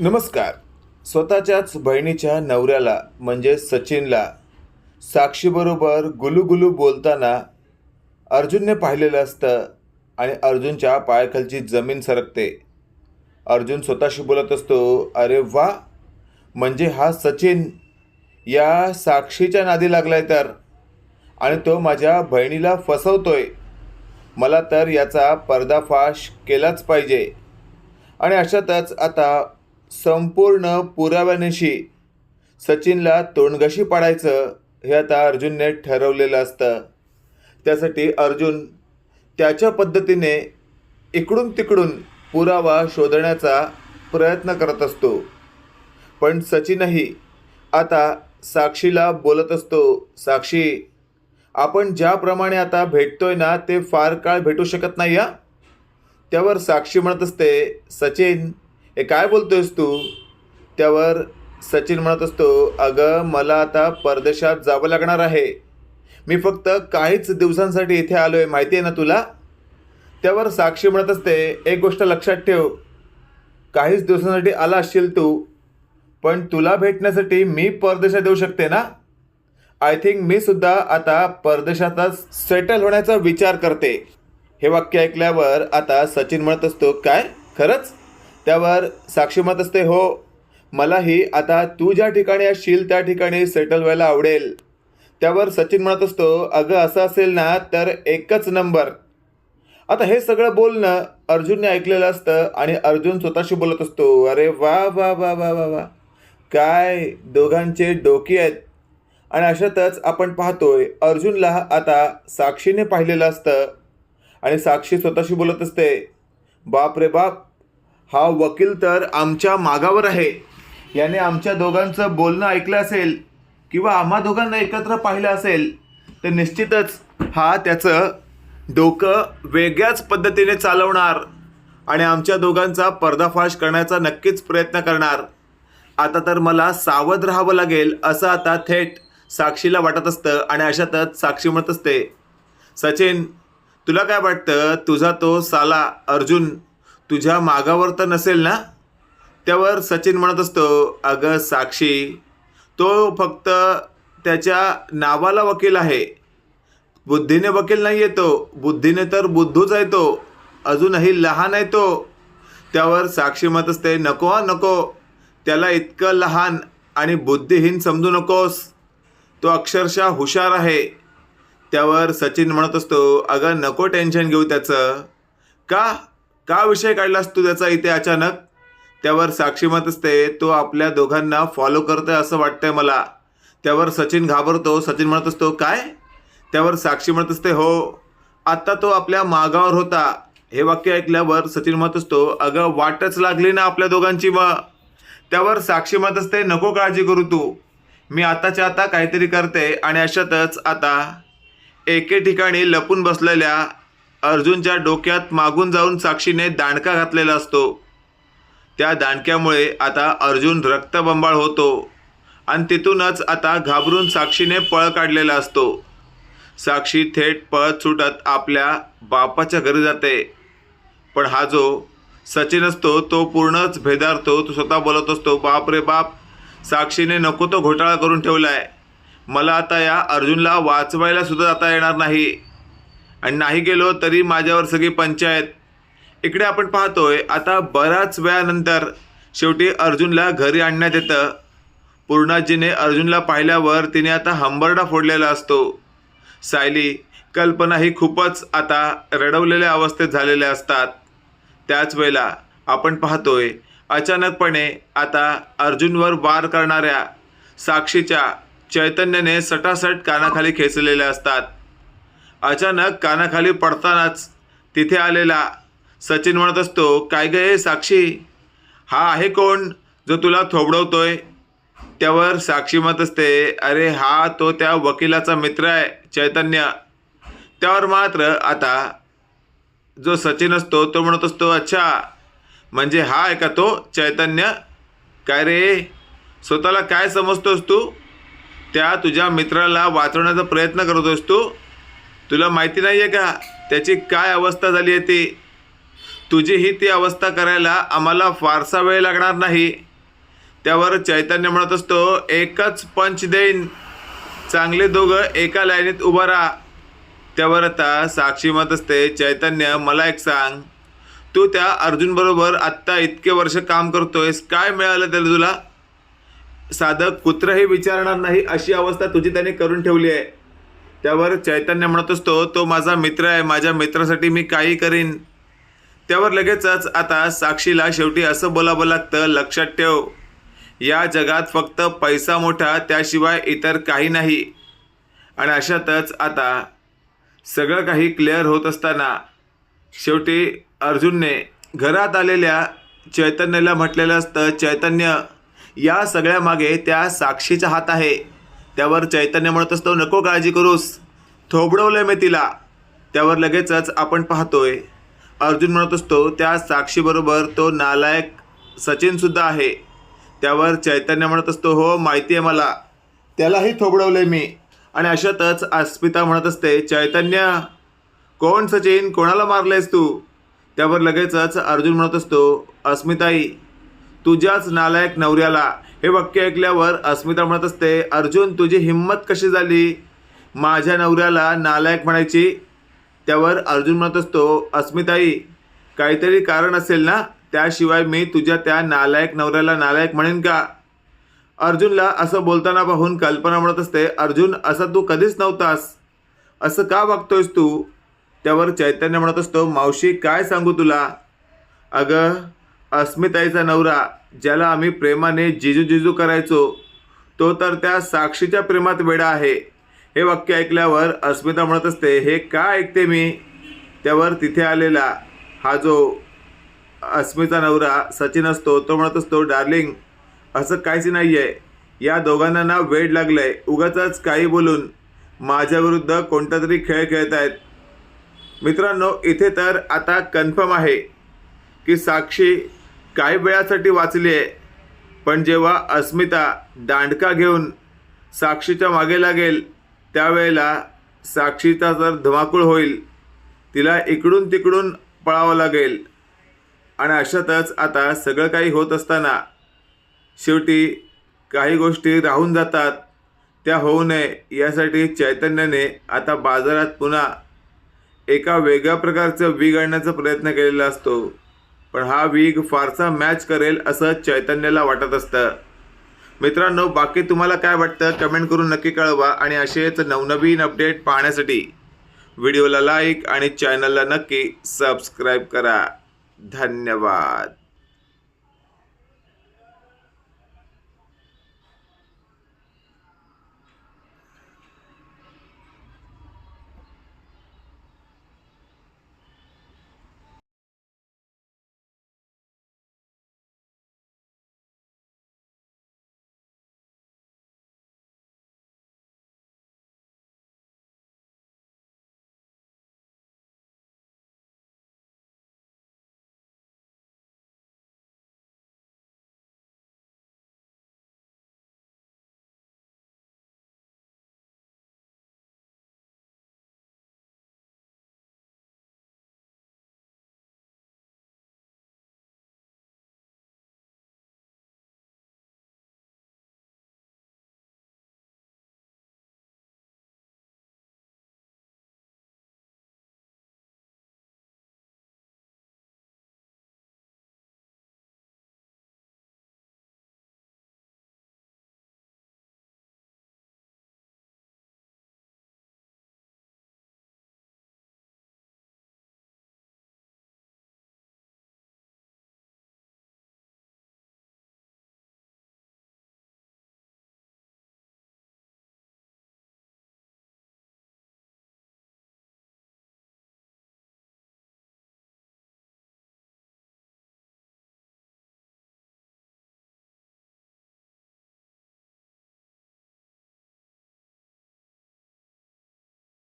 नमस्कार. स्वतःच्याच बहिणीच्या नवऱ्याला म्हणजे सचिनला साक्षीबरोबर गुलूगुलू बोलताना अर्जुनने पाहिलेलं असतं आणि अर्जुनच्या पायाखालची जमीन सरकते. अर्जुन स्वतःशी बोलत असतो अरे वा! म्हणजे हा सचिन या साक्षीच्या नादी लागलाय तर? आणि तो माझ्या बहिणीला फसवतोय. मला तर याचा पर्दाफाश केलाच पाहिजे. आणि अशातच आता संपूर्ण पुराव्यानिशी सचिनला तोंडगशी पाडायचं हे आता अर्जुनने ठरवलेलं असतं. त्यासाठी अर्जुन त्याच्या पद्धतीने इकडून तिकडून पुरावा शोधण्याचा प्रयत्न करत असतो. पण सचिनही आता साक्षीला बोलत असतो साक्षी आपण ज्याप्रमाणे आता भेटतोय ना ते फार काळ भेटू शकत नाही या त्यावर साक्षी म्हणत असते सचिन हे काय बोलतोयस तू? त्यावर सचिन म्हणत असतो अगं मला आता परदेशात जावं लागणार आहे. मी फक्त काहीच दिवसांसाठी इथे आलो आहे माहिती आहे ना तुला? त्यावर साक्षी म्हणत असते एक गोष्ट लक्षात ठेव. काहीच दिवसांसाठी आला असशील तू पण तुला भेटण्यासाठी मी परदेशात येऊ शकते ना? आय थिंक मी सुद्धा आता परदेशातच सेटल होण्याचा विचार करते. हे वाक्य ऐकल्यावर आता सचिन म्हणत असतो काय? खरंच? त्यावर साक्षी म्हणत असते हो मलाही आता तू ज्या ठिकाणी असशील त्या ठिकाणी सेटल व्हायला आवडेल. त्यावर सचिन म्हणत असतो अगं असं असेल ना तर एकच नंबर. आता हे सगळं बोलणं अर्जुनने ऐकलेलं असतं आणि अर्जुन स्वतःशी बोलत असतो अरे वा वा वा वा वा वा. काय दोघांचे डोके आहेत. आणि अशातच आपण पाहतोय अर्जुनला आता साक्षीने पाहिलेलं असतं आणि साक्षी स्वतःशी बोलत असते बाप रे बाप हा वकील तर आमच्या मागावर आहे. याने आमच्या दोघांचं बोलणं ऐकलं असेल किंवा आम्हा दोघांना एकत्र पाहिलं असेल तर निश्चितच हा त्याचं डोकं वेगळ्याच पद्धतीने चालवणार आणि आमच्या दोघांचा पर्दाफाश करण्याचा नक्कीच प्रयत्न करणार. आता तर मला सावध राहावं लागेल असं आता थेट साक्षीला वाटत असतं आणि अशातच साक्षी म्हणत असते सचिन तुला काय वाटतं? तुझा तो साला अर्जुन तुझ्या मागावर तर नसेल ना? त्यावर सचिन म्हणत असतो अगं साक्षी तो फक्त त्याच्या नावाला वकील आहे. बुद्धीने वकील नाही येतो बुद्धीने तर बुद्धूच आहे तो. अजूनही लहान आहे तो. त्यावर साक्षी म्हणत असते नको हा नको. त्याला इतकं लहान आणि बुद्धिहीन समजू नकोस. तो अक्षरशः हुशार आहे. त्यावर सचिन म्हणत असतो अगं नको टेन्शन घेऊ त्याचं. का? का विषय काढलास तू त्याचा इथे अचानक? त्यावर साक्षी असते तो आपल्या दोघांना फॉलो करतोय असं वाटतंय मला. त्यावर सचिन घाबरतो सचिन म्हणत असतो काय? त्यावर साक्षी म्हणत असते हो आत्ता तो आपल्या मागावर होता. हे वाक्य ऐकल्यावर सचिन म्हणत असतो अगं वाटच लागली ना आपल्या दोघांची मग त्यावर साक्षी म्हणत असते नको काळजी करू तू. मी आताच्या आता काहीतरी करते आणि अशातच आता एके ठिकाणी लपून बसलेल्या अर्जुनच्या डोक्यात मागून जाऊन साक्षीने दांडका घातलेला असतो. त्या दांडक्यामुळे आता अर्जुन रक्तबंबाळ होतो आणि तिथूनच आता घाबरून साक्षीने पळ काढलेला असतो. साक्षी थेट पळत सुटत आपल्या बापाच्या घरी जाते. पण हा जो सचिन असतो तो पूर्णच भेदारतो. तो स्वतः बोलत असतो बाप रे बाप साक्षीने नको तो घोटाळा करून ठेवला आहे मला आता या अर्जुनला वाचवायला सुद्धा जाता येणार नाही. आणि नाही गेलो तरी माझ्यावर सगळी पंचायत इकडे आपण पाहतोय आता बऱ्याच वेळानंतर शेवटी अर्जुनला घरी आणण्यात येतं. पूर्णाजीने अर्जुनला पाहिल्यावर तिने आता हंबरडा फोडलेला असतो. सायली कल्पना ही खूपच आता रडवलेल्या अवस्थेत झालेल्या असतात. त्याच वेळेला आपण पाहतोय अचानकपणे आता अर्जुनवर वार करणाऱ्या साक्षीच्या चैतन्याने सटासट कानाखाली खेचलेल्या असतात. अचानक कानाखाली पडतानाच तिथे आलेला सचिन म्हणत असतो काय ग साक्षी? हा आहे कोण जो तुला थोबडवतोय? त्यावर साक्षी म्हणत असते अरे हा तो त्या वकिलाचा मित्र आहे चैतन्य. त्यावर मात्र आता जो सचिन असतो तो म्हणत असतो अच्छा म्हणजे हा आहे का तो चैतन्य? काय रे स्वतःला काय समजतोस तू? त्या तुझ्या मित्राला वाचवण्याचा प्रयत्न करतोस तू? तुला माहिती नाही आहे का? त्याची काय अवस्था झाली आहे ती? तुझी ही ती अवस्था करायला आम्हाला फारसा वेळ लागणार नाही. त्यावर चैतन्य म्हणत असतो एकच पंच देईन. चांगले दोघं एका लाईनीत उभा राहा. त्यावर आता साक्षी म्हणत असते चैतन्य मला एक सांग. तू त्या अर्जुनबरोबर आत्ता इतके वर्ष काम करतोयस. काय मिळालं त्याला तुला? साधं कुत्रही विचारणार नाही अशी अवस्था तुझी त्याने करून ठेवली आहे. त्यावर चैतन्य म्हणत असतो तो माझा मित्र आहे माझ्या मित्रासाठी मी काही करीन. त्यावर लगेचच आता साक्षीला शेवटी असं बोलावं लागतं लक्षात ठेव. या जगात फक्त पैसा मोठा त्याशिवाय इतर काही नाही. आणि अशातच आता सगळं काही क्लिअर होत असताना शेवटी अर्जुनने घरात आलेल्या चैतन्याला म्हटलेलं असतं चैतन्य या सगळ्यामागे त्या साक्षीचा हात आहे. त्यावर चैतन्य म्हणत असतो नको काळजी करूस. थोबडवलंय मी तिला. त्यावर लगेचच आपण पाहतोय. अर्जुन म्हणत असतो त्या साक्षीबरोबर तो नालायक सचिनसुद्धा आहे. त्यावर चैतन्य म्हणत असतो हो माहिती आहे मला. त्यालाही थोबडवलंय मी. आणि अशातच अस्मिता म्हणत असते चैतन्य! कोण सचिन? कोणाला मारलेस तू? त्यावर लगेचच अर्जुन म्हणत असतो अस्मिताई तुझ्याच नालायक नवऱ्याला. हे वाक्य ऐकल्यावर अस्मिता म्हणत असते अर्जुन तुझी हिंमत कशी झाली? माझ्या नवऱ्याला नालायक म्हणायची. त्यावर अर्जुन म्हणत असतो अस्मिताई काहीतरी कारण असेल ना? त्याशिवाय मी तुझ्या त्या नालायक नवऱ्याला नालायक म्हणेन का? अर्जुनला असं बोलताना पाहून कल्पना म्हणत असते अर्जुन असं तू कधीच नव्हतास. असं का वागतोयस तू? त्यावर चैतन्य म्हणत असतो मावशी काय सांगू तुला? अगं अस्मिताईचा नवरा ज्याला आम्ही प्रेमाने जिजू जिजू करायचो तो तर त्या साक्षीच्या प्रेमात वेडा आहे. हे वाक्य ऐकल्यावर अस्मिता म्हणत असते हे का ऐकते मी? त्यावर तिथे आलेला हा जो अस्मिता नवरा सचिन असतो तो म्हणत असतो डार्लिंग असं काहीच नाही आहे या दोघांना ना वेड आहे उगाच काही बोलून माझ्याविरुद्ध कोणता तरी खेळ खेळत आहेत मित्रांनो इथे तर आता कन्फर्म आहे की साक्षी काही वेळासाठी वाचली आहे पण जेव्हा अस्मिता दांडका घेऊन साक्षीच्या मागे लागेल त्यावेळेला साक्षीचा जर धमाकूळ होईल तिला इकडून तिकडून पळावं लागेल. आणि अशातच आता सगळं काही होत असताना शेवटी काही गोष्टी राहून जातात त्या होऊ नये यासाठी चैतन्याने आता बाजारात पुन्हा एका वेगळ्या प्रकारचं विघ आणण्याचा प्रयत्न केलेला असतो. पण हा वीग फारसा मॅच करेल असं चैतन्याला वाटत असतं. मित्रांनो बाकी तुम्हाला काय वाटतं कमेंट करून नक्की कळवा आणि असेच नवनवीन अपडेट पाहण्यासाठी व्हिडिओला लाईक आणि चॅनलला नक्की सबस्क्राईब करा. धन्यवाद.